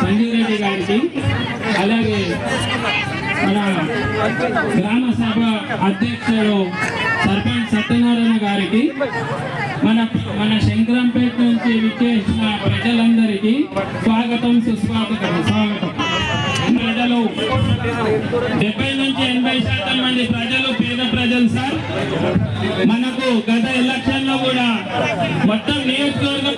సంజీవ్ రెడ్డి గారికి అలాగే మన గ్రామ సభ అధ్యక్షుడు సర్పంచ్ సత్యనారాయణ గారికి మన మన శంకరంపేట నుంచి విచ్చేసిన ప్రజలందరికీ స్వాగతం సుస్వాగతం స్వాగతం. ప్రజలు డెబ్బై నుంచి ఎనభై శాతం మంది ప్రజలు పేద ప్రజలు సార్. మనకు గత ఎలక్షన్లో కూడా మొత్తం నియోజకవర్గం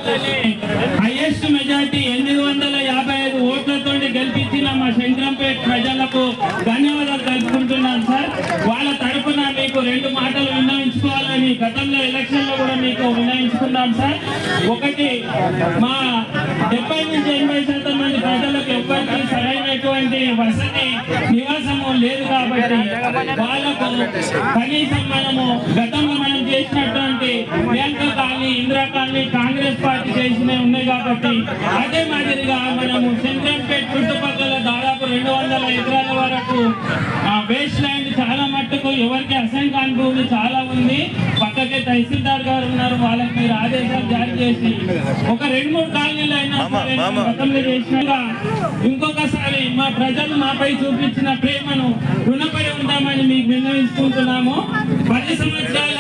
మా ప్రజలకు ధన్యవాదాలు తెలుపుకుంటున్నాను సార్. వాళ్ళ తరఫున మీకు రెండు మాటలు విన్నవించుకోవాలని గతంలో ఎలక్షన్లో కూడా మీకు విన్నవించుకున్నాం సార్. ఒకటి మా డెబ్బై నుంచి ఎనభై శాతం మంది ప్రజలకు ఎప్పటికీ సరైనటువంటి వసతి నివాసము లేదు కాబట్టి వాళ్ళకు కనీసం మనము గతంలో మనం చేసినటువంటి Priyanka colony Indira colony Congress party చేసినవి ఉన్నాయి కాబట్టి అదే మాదిరిగా మనము చంద్రంపేట చుట్టుపక్కల వేస్ట్ ల్యాండ్ చాలా మట్టుకు ఎవరికి అసైన్ కాని భూమి చాలా ఉంది. పక్కకే తహసీల్దార్ గారు ఉన్నారు. వాళ్ళకి మీరు ఆదేశాలు జారీ చేసి ఒక రెండు మూడు కాలనీలు అయినా చేసినగా ఇంకొకసారి మా ప్రజలు మాపై చూపించిన ప్రేమను రుణపడి ఉంటామని మీకు విన్నవించుకుంటున్నాము. పది సంవత్సరాల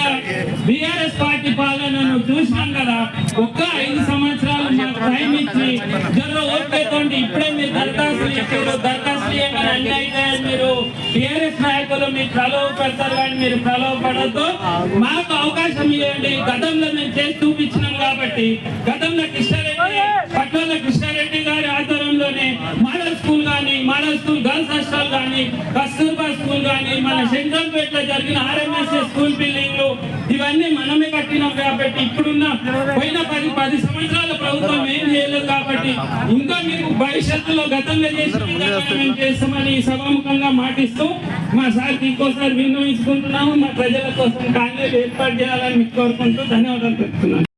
బీఆర్ఎస్ పార్టీ పాలనను చూసినాం కదా. ఒక్క ఐదు సంవత్సరాలు మాకు టైం ఇచ్చి జర్ర ఇప్పుడే మీరు దరఖాస్తు చెప్పారు. దరఖాస్తు ఏమైనా అన్ని మీరు? టీఆర్ఎస్ నాయకులు మీరు ప్రలోభ పెడతారు కానీ మీరు ప్రలోభ పడద్దు. మాకు అవకాశం ఇవ్వండి. గతంలో మేము చేసి చూపించినాం కాబట్టి గతంలో కృష్ణారెడ్డి కానీ మోడల్ స్కూల్ గర్ల్స్ హాస్టల్ కానీ కస్తూర్బా స్కూల్ కానీ మన శంకరంపేటలో జరిగిన ఆర్ఎంఎస్ స్కూల్ బిల్డింగ్లు ఇవన్నీ మనమే కట్టినాం కాబట్టి ఇప్పుడున్న పోయిన పది పది సంవత్సరాల ప్రభుత్వం ఏం చేయలేదు కాబట్టి ఇంకా మీకు భవిష్యత్తులో గతంలో చేసిన మేము చేస్తామని సభాముఖంగా మాటిస్తూ మా సార్కి ఇంకోసారి విన్నవించుకుంటున్నాము. మా ప్రజల కోసం కాంగ్రెస్ ఏర్పాటు చేయాలని మీకు కోరుకుంటూ ధన్యవాదాలు చెప్తున్నాను